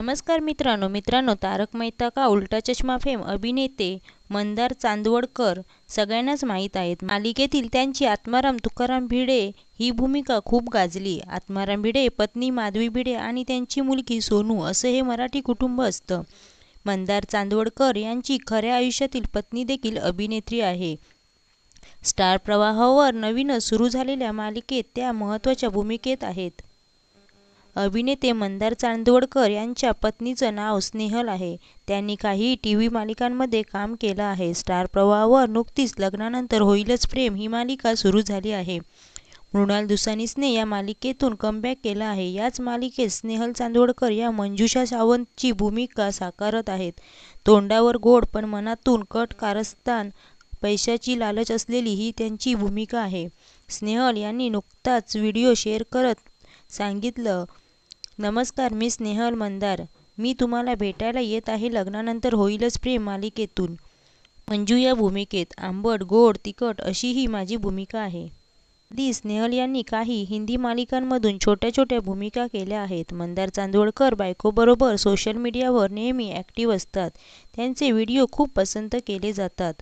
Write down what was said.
नमस्कार मित्रांनो मित्रांनो तारक मेहता का उलटा चष्मा फेम अभिनेते मंदार चांदवडकर सगळ्यांनाच माहीत आहेत. मालिकेतील त्यांची आत्माराम तुकाराम भिडे ही भूमिका खूप गाजली. आत्माराम भिडे पत्नी माधवी भिडे आणि त्यांची मुलगी सोनू असं हे मराठी कुटुंब असतं. मंदार चांदवडकर यांची खऱ्या आयुष्यातील पत्नी देखील अभिनेत्री आहे. स्टार प्रवाहावर नवीनच सुरू झालेल्या मालिकेत त्या महत्त्वाच्या भूमिकेत आहेत. अभिनेते मंदार चांदवडकर यांच्या पत्नीचं नाव स्नेहल आहे. त्यांनी काही टी व्ही मालिकांमध्ये काम केलं आहे. स्टार प्रवाहावर नुकतीच लग्नानंतर होईलच प्रेम ही मालिका सुरू झाली आहे. मृणाल दुसानीसने या मालिकेतून कमबॅक केला आहे. याच मालिकेत स्नेहल चांदवडकर या मंजुषा सावंतची भूमिका साकारत आहेत. तोंडावर गोड पण मनातून कट कारस्थान पैशाची लालच असलेली ही त्यांची भूमिका आहे. स्नेहल यांनी नुकताच व्हिडिओ शेअर करत सांगितलं नमस्कार मी स्नेहल मंदार. मी तुम्हाला भेटायला येत आहे. लग्नानंतर होईलच प्रेम मालिकेतून. मंजू या भूमिकेत आंबट गोड तिखट अशी ही माझी भूमिका आहे. आधी स्नेहल यांनी काही हिंदी मालिकांमधून छोट्या छोट्या भूमिका केल्या आहेत. मंदार चांदोडकर बायकोबरोबर सोशल मीडियावर नेहमी ॲक्टिव्ह असतात. त्यांचे व्हिडिओ खूप पसंत केले जातात.